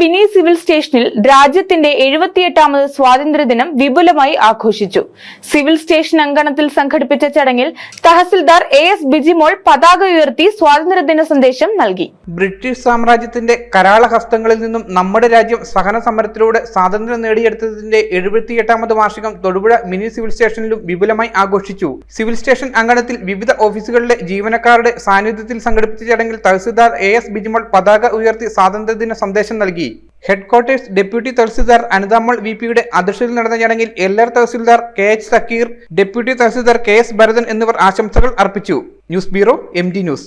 Bini civil സ്റ്റേഷനിൽ രാജ്യത്തിന്റെ എഴുപത്തിയെട്ടാമത് സ്വാതന്ത്ര്യദിനം വിപുലമായി ആഘോഷിച്ചു. സിവിൽ സ്റ്റേഷൻ അങ്കണത്തിൽ സംഘടിപ്പിച്ച ചടങ്ങിൽ തഹസിൽദാർ എ എസ് ബിജിമോൾ പതാക ഉയർത്തി സ്വാതന്ത്ര്യദിന സന്ദേശം നൽകി. ബ്രിട്ടീഷ് സാമ്രാജ്യത്തിന്റെ കരാള ഹസ്തങ്ങളിൽ നിന്നും നമ്മുടെ രാജ്യം സഹന സമരത്തിലൂടെ സ്വാതന്ത്ര്യം നേടിയെടുത്തതിന്റെ എഴുപത്തിയെട്ടാമത് വാർഷികം തൊടുപുഴ മിനി സിവിൽ സ്റ്റേഷനിലും വിപുലമായി ആഘോഷിച്ചു. സിവിൽ സ്റ്റേഷൻ അങ്കണത്തിൽ വിവിധ ഓഫീസുകളിലെ ജീവനക്കാരുടെ സാന്നിധ്യത്തിൽ സംഘടിപ്പിച്ച ചടങ്ങിൽ തഹസിൽദാർ എ എസ് ബിജിമോൾ പതാക ഉയർത്തി സ്വാതന്ത്ര്യദിന സന്ദേശം നൽകി. Headquarters deputy tahsildar Anithamal V പിയുടെ അധ്യക്ഷതയിൽ നടന്ന ചടങ്ങിൽ എല്ലർ tahsildar K H Zakir deputy tahsildar K S Bharathan എന്നിവർ ആശംസകൾ അർപ്പിച്ചു. News bureau M news